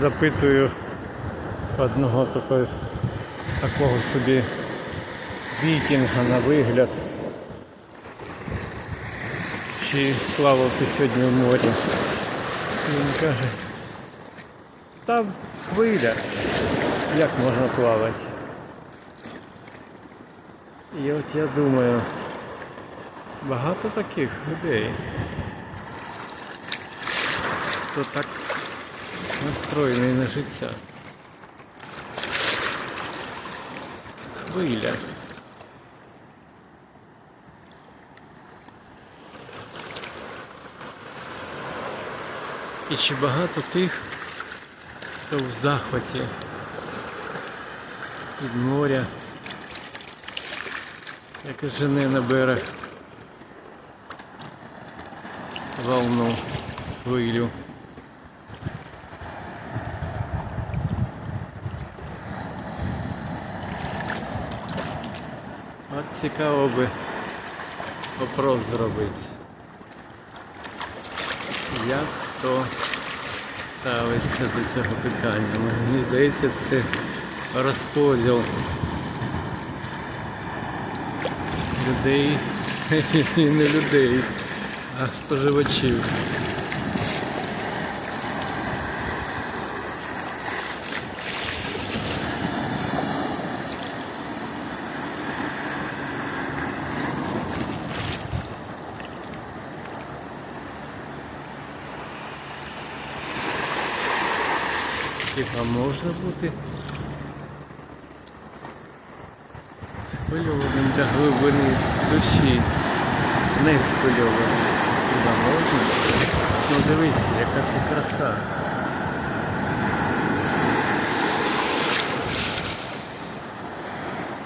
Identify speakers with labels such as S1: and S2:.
S1: запитую одного такого, такого собі вікінга на вигляд. Чи плавав ти сьогодні в морі? І Він каже, та хвиля, як можна плавати. І от я думаю, багато таких людей. Хто так настроєний на життя. Хвиля. І чи багато тих, хто в захваті від моря, яке жене на берег волну, хвилю. От цікаво би опрос зробити. Як хто ставиться до цього питання? Мені здається, це розподіл людей і не людей, а споживачів. Хіба можна бути схвильованим для глибини душі, не схвильованим. Хіба можна? Ну дивись, яка це краса.